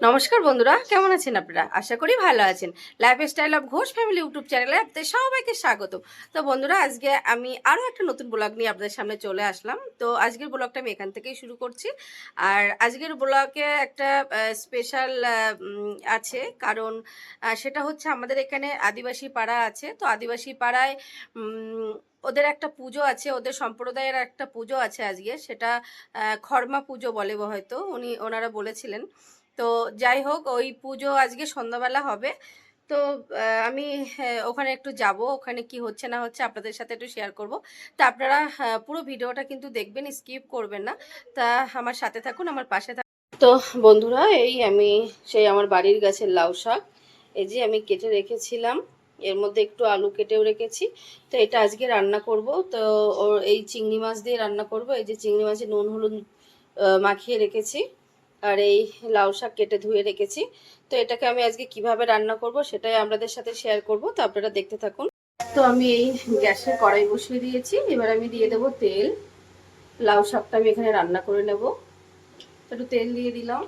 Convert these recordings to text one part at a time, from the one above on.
নমস্কার বন্ধুরা, কেমন আছেন আপনারা? আশা করি ভালো আছেন। Life style of Ghosh family YouTube চ্যানেলে আপনাদের সবাইকে স্বাগত তো বন্ধুরা, আজকে আমি আরও একটা নতুন ব্লগ নিয়ে আপনাদের সামনে চলে আসলাম। তো আজকের ব্লগটা আমি এখান থেকেই শুরু করছি। আর আজকের ব্লগে একটা স্পেশাল আছে। কারণ সেটা হচ্ছে আমাদের এখানে আদিবাসী পাড়া আছে। তো আদিবাসী পাড়ায় ওদের একটা পুজো আছে। ওদের সম্প্রদায়ের একটা পুজো আছে আজকে। সেটা খর্মা পুজো বলে হয়তো উনি, ওনারা বলেছিলেন। তো যাই হোক ওই পুজো আজকে সন্ধ্যাবেলা হবে। তো আমি ওখানে একটু যাব। ওখানে কি হচ্ছে না হচ্ছে আপনাদের সাথে একটু শেয়ার করব। তা আপনারা আহ, পুরো ভিডিওটা কিন্তু দেখবেন স্কিপ করবেন না। তা আমার সাথে থাকুন আমার পাশে থাকুন। তো বন্ধুরা এই আমি সেই আমার বাড়ির গাছের লাউ শাক। এই যে আমি কেটে রেখেছিলাম। এর মধ্যে একটু আলু কেটেও রেখেছি। তো এটা আজকে রান্না করব। তো এই চিংড়ি মাছ দিয়ে রান্না করব। এই যে চিংড়ি মাছে নুন হলুদ মাখিয়ে রেখেছি। আর এই লাউ শাক কেটে ধুয়ে রেখেছি। তো এটাকে আমি আজকে কীভাবে রান্না করব সেটাই আপনাদের সাথে শেয়ার করব। তো আপনারা দেখতে থাকুন। তো আমি এই গ্যাসে কড়াই বসিয়ে দিয়েছি। এবার আমি দিয়ে দেব তেল। লাউ শাকটা আমি এখানে রান্না করে নেব। একটু তেল দিয়ে দিলাম।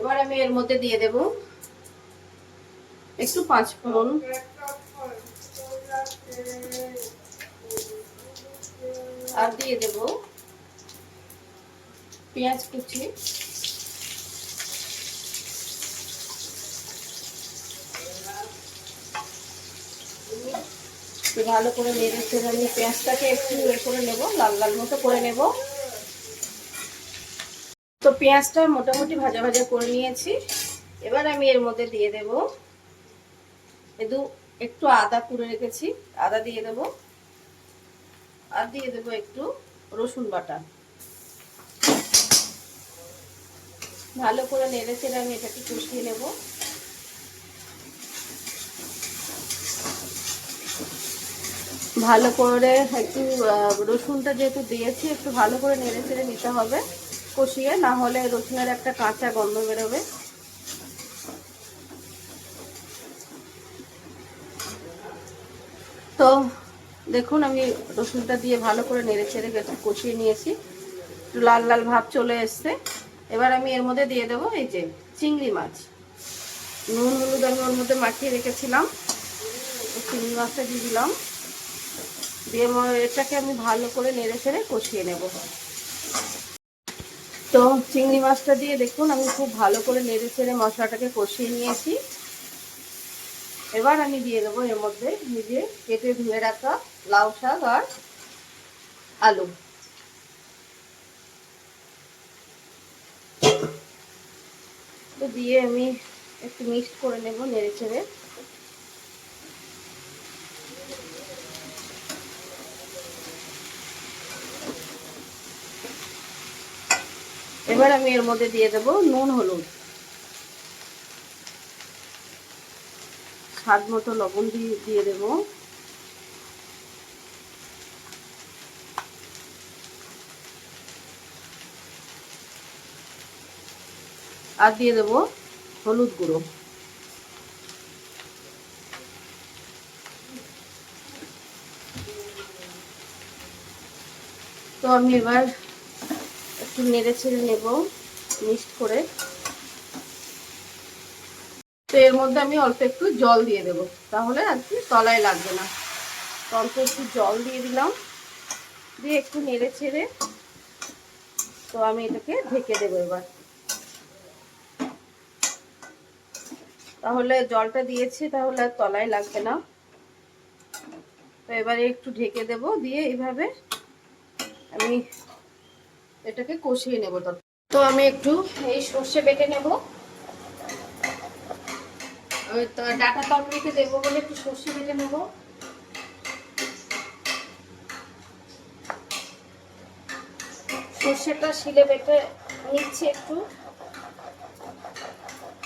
এবার আমি এর মধ্যে দিয়ে দেব একটু পাঁচ ফোড়ন আর দিয়ে দেব পেঁয়াজ কুচি। ভালো করে নেড়ে চেড়ে আমি পেঁয়াজটাকে একটু এ করে নেব, লাল লাল মতো করে নেব। তো পেঁয়াজটা মোটামুটি ভাজা ভাজা করে নিয়েছি। এবার আমি এর মধ্যে দিয়ে দেব। একটু একটু আদা কুড়ে রেখেছি, আদা দিয়ে দেব। আর দিয়ে দেব একটু রসুন বাটা। ভালো করে নেড়ে চেড়ে আমি এটাকে কষিয়ে নেব। ভালো করে একটু রসুনটা যেহেতু দিয়েছি, একটু ভালো করে নেড়ে চেড়ে নিতে হবে কষিয়ে, না হলে রসুনের একটা কাঁচা গন্ধ বেরোবে। তো দেখুন, আমি রসুনটা দিয়ে ভালো করে নেড়ে ছেড়ে কষিয়ে নিয়েছি। একটু লাল লাল ভাব চলে এসছে। এবার আমি এর মধ্যে দিয়ে দেবো এই যে চিংড়ি মাছ। নুন হলুদ আমি ওর মধ্যে মাখিয়ে রেখেছিলাম। চিংড়ি মাছটা দিয়ে দিলাম। দিয়ে এটাকে আমি ভালো করে নেড়ে ছেড়ে কষিয়ে নেব। তো চিংড়ি মাছটা দিয়ে দেখুন, আমি খুব ভালো করে নেড়ে ছেড়ে মশলাটাকে কষিয়ে নিয়েছি। এবার আমি দিয়ে দেবো এর মধ্যে নিজে কেটে ধুয়ে রাখা লাউ শাক আর আলু। তো দিয়ে আমি একটু মিক্সড করে নেব নেড়ে চেড়ে। এবার আমি এর মধ্যে দিয়ে দেবো নুন, হলুদ। স্বাদ মতো লবণ দিয়ে দিয়ে দেব। আর দিয়ে দেব হলুদ গুঁড়ো। তো আমি এবার একটু নেড়ে ছেড়ে নেব, মিক্সড করে। তো এর মধ্যে আমি অল্প একটু জল দিয়ে দেব। তাহলে আর কি তলায় লাগবে না। তো অল্প একটু জল দিয়ে দিলাম। দিয়ে একটু নেড়ে ছেড়ে তো আমি এটাকে ঢেকে দেবো এবার। তাহলে জলটা দিয়েছি, তাহলে আর তলায় লাগবে না। তো এবারে একটু ঢেকে দেব, দিয়ে এইভাবে আমি এটাকে কষিয়ে নেব। তো তো আমি একটু এই সর্ষে বেটে নেব। ওই তো ডাটা তরকারিতে দেবো বলে একটু সর্ষে বেটে নেব। সর্ষেটা শিলে বেটে নিচ্ছি একটু।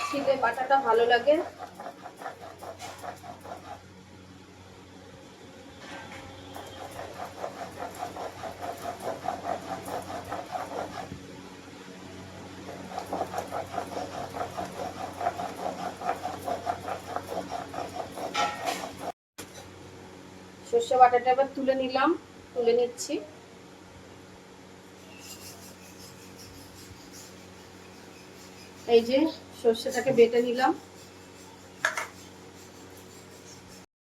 শিলে বাটাটা ভালো লাগে। সর্ষে বাটাটা এবার তুলে নিলাম তুলে নিচ্ছি। এই যে সর্ষেটাকে বেটে নিলাম।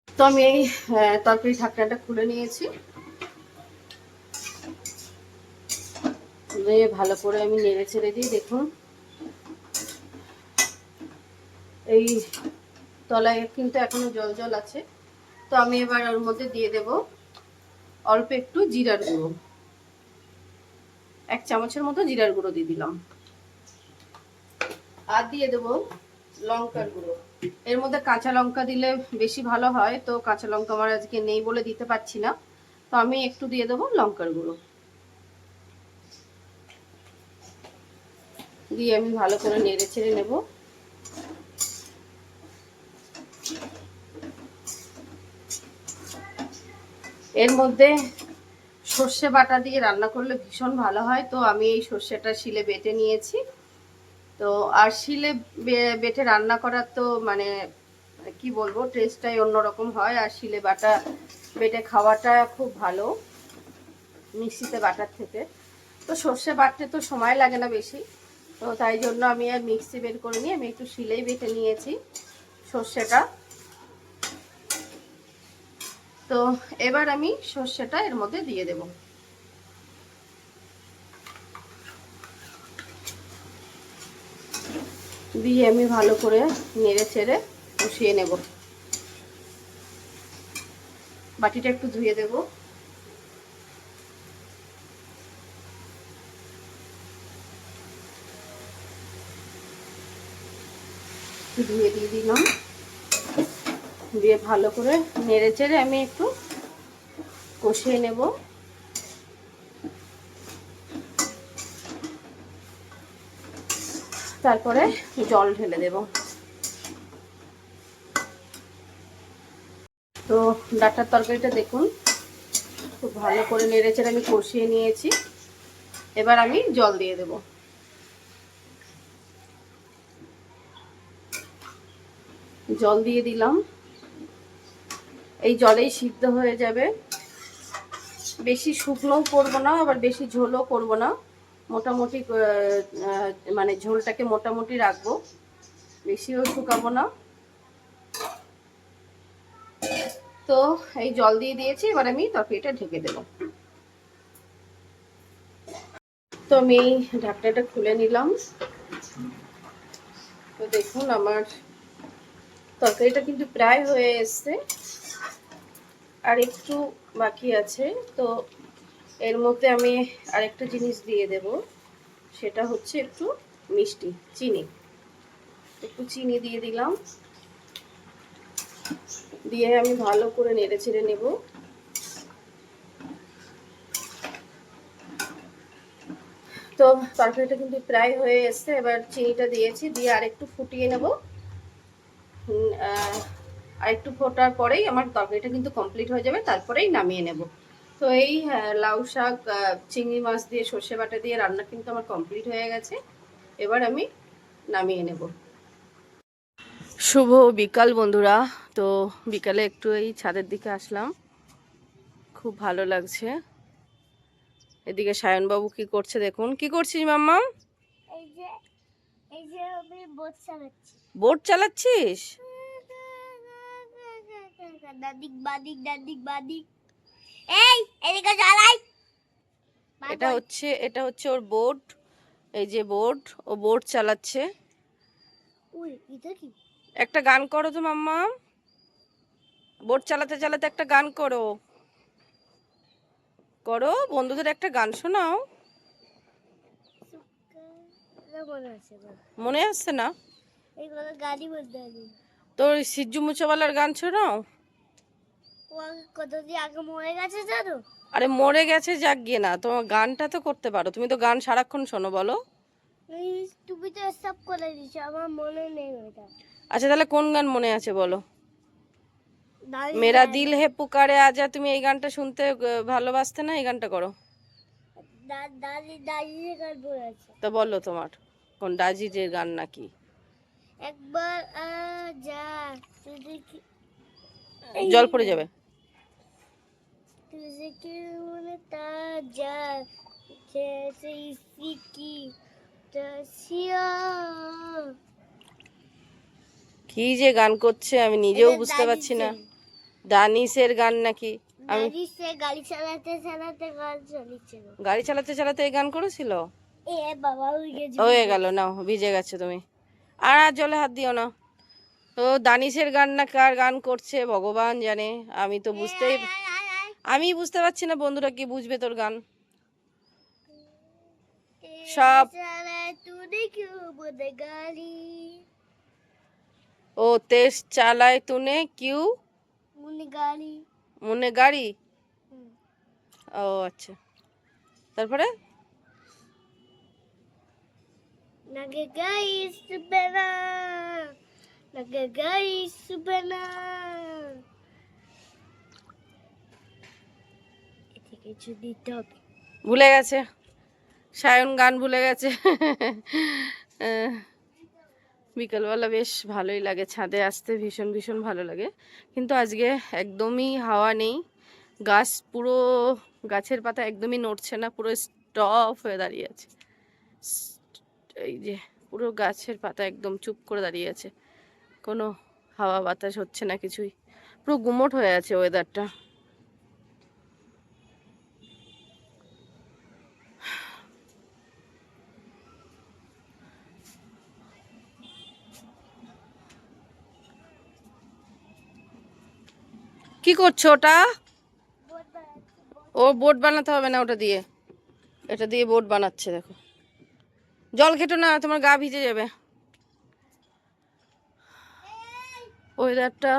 তো আমি এই আহ, তরকারি ঢাকনাটা খুলে নিয়েছি। ভালো করে আমি নেড়ে ছেড়ে দিই দেখুন। এই তলায় কিন্তু এখনও জল জল আছে। তো আমি এবার ওর মধ্যে দিয়ে দেব অল্প একটু জিরার গুঁড়ো। এক চামচের মতো জিরার গুঁড়ো দিয়ে দিলাম। আর দিয়ে দেব লঙ্কার গুঁড়ো। এর মধ্যে কাঁচা লঙ্কা দিলে বেশি ভালো হয়, তো কাঁচা লঙ্কা আমার আজকে নেই বলে দিতে পারছি না। তো আমি একটু দিয়ে দেবো লঙ্কার গুঁড়ো। দিয়ে আমি ভালো করে নেড়ে ছেড়ে নেব। এর মধ্যে সর্ষে বাটা দিয়ে রান্না করলে ভীষণ ভালো হয়। তো আমি এই সর্ষেটা শিলে বেটে নিয়েছি। তো আর শিলে বেটে রান্না করার তো মানে কি বলব টেস্টটাই অন্যরকম হয়। আর শিলে বাটা, বেটে খাওয়াটা খুব ভালো মিক্সিতে বাটার থেকে। তো সর্ষে বাটতে তো সময় লাগে না বেশি। তো তাই জন্য আমি আর মিক্সি বের করে নিয়ে আমি একটু শিলেই বেটে নিয়েছি সর্ষেটা। তো এবার আমি সর্ষেটা এর মধ্যে দিয়ে দেব। দিয়ে আমি ভালো করে নেড়ে ছেড়ে কষিয়ে নেব। বাটিটা একটু ধুয়ে দেব। ধুয়ে দিয়ে দিলাম। দিয়ে ভালো করে নেড়ে চেড়ে আমি একটু কষিয়ে নেব। তারপরে জল ঢেলে দেব। তো ডাটার তরকারিটা দেখুন, খুব ভালো করে নেড়ে চেড়ে আমি কষিয়ে নিয়েছি। এবার আমি জল দিয়ে দেব। জল দিয়ে দিলাম। এই জলেই সিদ্ধ হয়ে যাবে। বেশি শুকনোও করব না, আবার বেশি ঝোলও করব না। মোটামুটি মানে ঝোলটাকে মোটামুটি রাখব। বেশিও শুকাবো না। তো এই জল দিয়ে দিয়েছি, এবার আমি তরকারিটা ঢেকে দেব। তো আমি এই ঢাকনাটা খুলে নিলাম। তো দেখুন, আমার তরকারিটা কিন্তু প্রায় হয়ে এসছে। আর একটু বাকি আছে, তো এর মধ্যে আমি আরেকটা জিনিস দিয়ে দেব। সেটা হচ্ছে একটু মিষ্টি, চিনি। একটু চিনি দিয়ে দিলাম। দিয়ে আমি ভালো করে নেড়ে ছেড়ে নেব। তো তরকারিটা কিন্তু প্রায় হয়ে এসছে, এবার চিনিটা দিয়েছি, দিয়ে আরেকটু ফুটিয়ে নেব। আর একটু ফোটার পরেই আমার তরকারিটা কিন্তু কমপ্লিট হয়ে যাবে তারপরেই নামিয়ে নেব। তো এই আহ, লাউ শাক চিংড়ি মাছ দিয়ে সর্ষে বাটা দিয়ে রান্না কিন্তু আমার কমপ্লিট হয়ে গেছে। এবার আমি নামিয়ে নেব। শুভ বিকাল বন্ধুরা। তো বিকালে একটু এই ছাদের দিকে আসলাম। খুব ভালো লাগছে। এদিকে সায়নবাবু কি করছে দেখুন। কি করছিস মাম্মা? এই যে এই যে আমি বোট চালাচ্ছি। বোট চালাচ্ছিস? দাদিক বাদিক দাদিক বাদিক। এই এদিকে চালাই এটা হচ্ছে এটা হচ্ছে ওর বোট এই যে বোট ও বোট চালাচ্ছে। একটা গান করো তো মাম্মা। বোট চালাতে চালাতে একটা গান করো। করো বন্ধুদের একটা গান শোনাও। মনে আছে আসছে না? তোর সিজ্জু মুচাওয়ালার গান শোনাও? কতদিন আগে মরে গেছে জানো? আরে মরে গেছে যাক গিয়ে না তোমার গানটা তো করতে পারো। তুমি তো গান সারাক্ষণ শোনো বলো। তুমি তো সব করে দিছো আমার মনে নেই ওটা আচ্ছা তাহলে কোন গান মনে আছে বলো? মেরা দিল হে পুকারে আজা তুমি এই গানটা শুনতে ভালোবাসতে না এই গানটা করো? তো বলো তোমার কোন ডাজিজের গান নাকি? একবার আজা জল পড়ে যাবে। কি যে গান করছে আমি নিজেও বুঝতে পারছি না। দানিসের গান নাকি? আমি গাড়ি চালাতে চালাতে গান গাড়ি চালাতে চালাতে এই গান করেছিল? হয়ে গেল না ভিজে গেছো তুমি। আর জলে হাত দিও না। তো দানিশের গান না কার গান করছে ভগবান জানে। আমি তো বুঝতেই আমি বুঝতে পারছি না বন্ধুরা কি বুঝবে তোর গান। সব ও তেজ চালায় তুনে কিউ মনে গাড়ি। ও আচ্ছা। তারপরে? নাগে গাইস বেলা guys bana কিছু দিতে হবে। ভুলে গেছে। সায়ন গান ভুলে গেছে। বিকালবেলা বেশ ভালোই লাগে, ছাদে আসতে ভীষণ ভীষণ ভালো লাগে। কিন্তু আজকে একদমই হাওয়া নেই। গাছ পুরো, গাছের পাতা একদমই নড়ছে না, পুরো স্টপ হয়ে দাঁড়িয়ে আছে। এই যে পুরো গাছের পাতা একদম চুপ করে দাঁড়িয়ে আছে। কোনো হাওয়া বাতাস হচ্ছে না কিছুই। পুরো গুমোট হয়ে আছে ওয়েদারটা কি করছ ওটা? ও বোট বানাতে হবে না ওটা দিয়ে? এটা দিয়ে বোট বানাচ্ছে, দেখো। জল খেটো না, তোমার গা ভিজে যাবে। ওয়েদারটা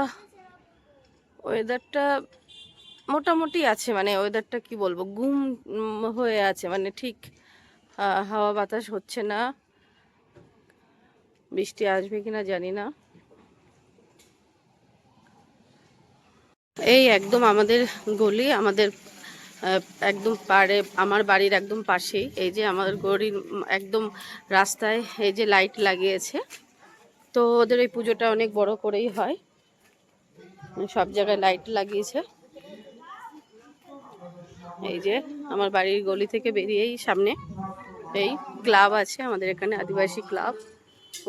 ওয়েদারটা মোটামুটি আছে মানে ওয়েদারটা কি বলব, গুম হয়ে আছে মানে ঠিক হাওয়া বাতাস হচ্ছে না। বৃষ্টি আসবে কিনা জানি না। এই একদম আমাদের গলি, আমাদের একদম পাড়ে, আমার বাড়ির একদম পাশেই। এই যে আমাদের গলির একদম রাস্তায় এই যে লাইট লাগিয়েছে। তো ওদের এই পুজোটা অনেক বড় করেই হয়। সব জায়গায় লাইট লাগিয়েছে। এই যে আমার বাড়ির গলি থেকে বেরিয়েই সামনে এই ক্লাব আছে আমাদের এখানে আদিবাসী ক্লাব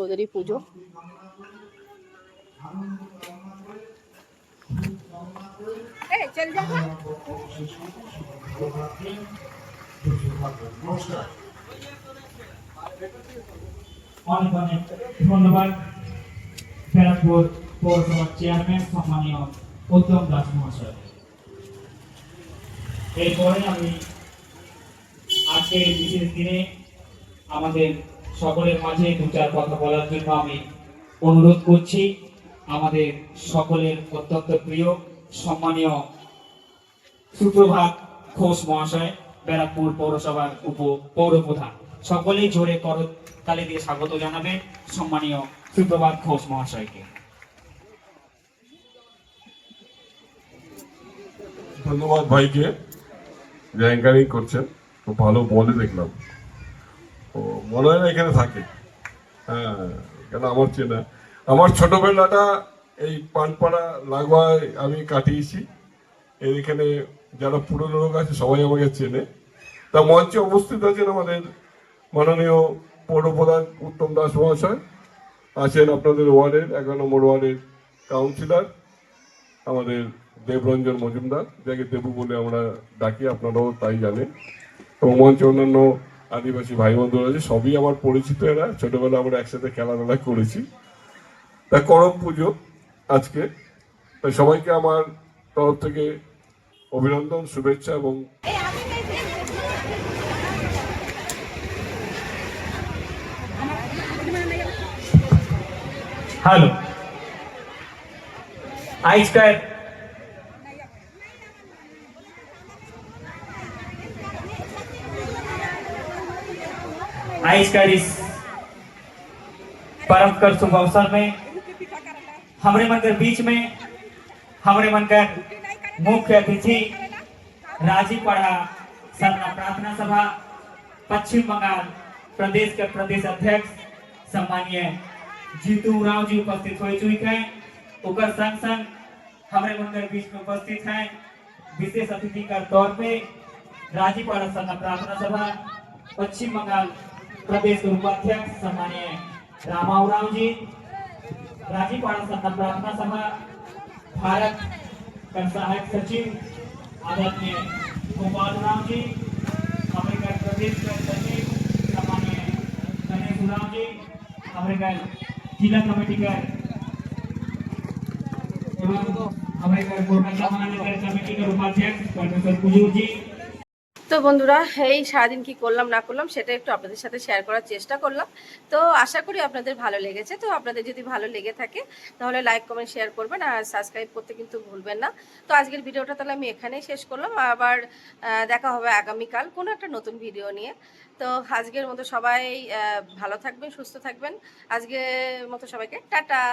ওদেরই পুজো। অনেক অনেক ধন্যবাদ। ব্যারাকপুর পৌরসভার চেয়ারম্যান, সম্মানীয় উত্তম দাস মহাশয়। এরপরে আমি বিশেষ দিনে আমাদের সকলের মাঝে দু চার কথা বলার জন্য আমি অনুরোধ করছি। আমাদের সকলের অত্যন্ত প্রিয়, সম্মানীয় সুপ্রভাত ঘোষ মহাশয়, ব্যারাকপুর পৌরসভার উপ পৌর প্রধান সকলেই জোরে করতালি দিয়ে স্বাগত জানাবে সম্মানীয় সুপ্রভাত ঘোষ মহাশয়কে। ধন্যবাদ ভাইকে যে অ্যাঙ্কারিং করছেন। খুব ভালো বলে দেখলাম। ও, মনে হয় এখানে থাকে। হ্যাঁ কেন আমার চেনা আমার ছোটবেলাটা এই পানপাড়া লাগোয়ায় আমি কাটিয়েছি। এর এখানে যারা পুরনো লোক আছে সবাই আমাকে চেনে। তা মঞ্চে উপস্থিত আছেন আমাদের মাননীয় পৌরপ্রধান উত্তম দাস মহাশয় আছেন আপনাদের ওয়ার্ডের এগারো নম্বর ওয়ার্ডের কাউন্সিলর, আমাদের দেবরঞ্জন মজুমদার, যাকে দেবু বলে আমরা ডাকি, আপনারাও তাই জানেন। এবং মঞ্চে অন্যান্য আদিবাসী ভাই বন্ধুরা আছে, সবই আমার পরিচিত এরা, ছোটবেলা আমরা একসাথে খেলাধুলা করেছি। তা করম পুজো আজকে। তাই সবাইকে আমার তরফ থেকে অভিনন্দন, শুভেচ্ছা এবং હાલો आई स्क्वायर आई स्क्वायर इस परम कर शुभ अवसर में। हमरे मन के बीच में, हमरे मन के मुख्य अतिथि राज़ी पढ़ा सरना प्रार्थना सभा, पश्चिम बंगाल प्रदेश के प्रदेश अध्यक्ष सम्मानीय जीतू राव जी उपस्थित हो चुके हैं ओकर संग संग हमारे के बीच में उपस्थित हैं। विशेष अतिथि का तौर पे राजीपाड़ा संघ प्रार्थना सभा, पश्चिम बंगाल प्रदेश उपाध्यक्ष सम्मानीय रामाऊ राव जी राजीपाड़ा संघ प्रार्थना सभा, भारत का सहायक सचिव आदरणीय गोपाल राम जी, हमारे प्रदेश का सचिव सम्मानीय गणेश राम जी अमेरिका जिला कमेटी का एवं अमेरिका कोलकाता महानगर कमेटी का उपाध्यक्ष प्रोफेसर कुजूर जी তো বন্ধুরা, এই সারাদিন কি করলাম, না করলাম, সেটা একটু আপনাদের সাথে শেয়ার করার চেষ্টা করলাম। তো আশা করি আপনাদের ভালো লেগেছে। তো আপনাদের যদি ভালো লেগে থাকে, তাহলে লাইক কমেন্ট শেয়ার করবেন আর সাবস্ক্রাইব করতে কিন্তু ভুলবেন না। তো আজকের ভিডিওটা তাহলে আমি এখানেই শেষ করলাম। আবার দেখা হবে আগামীকাল কোনো একটা নতুন ভিডিও নিয়ে। তো আজকের মতো সবাই ভালো থাকবেন, সুস্থ থাকবেন। আজকের মতো সবাইকে টাটা।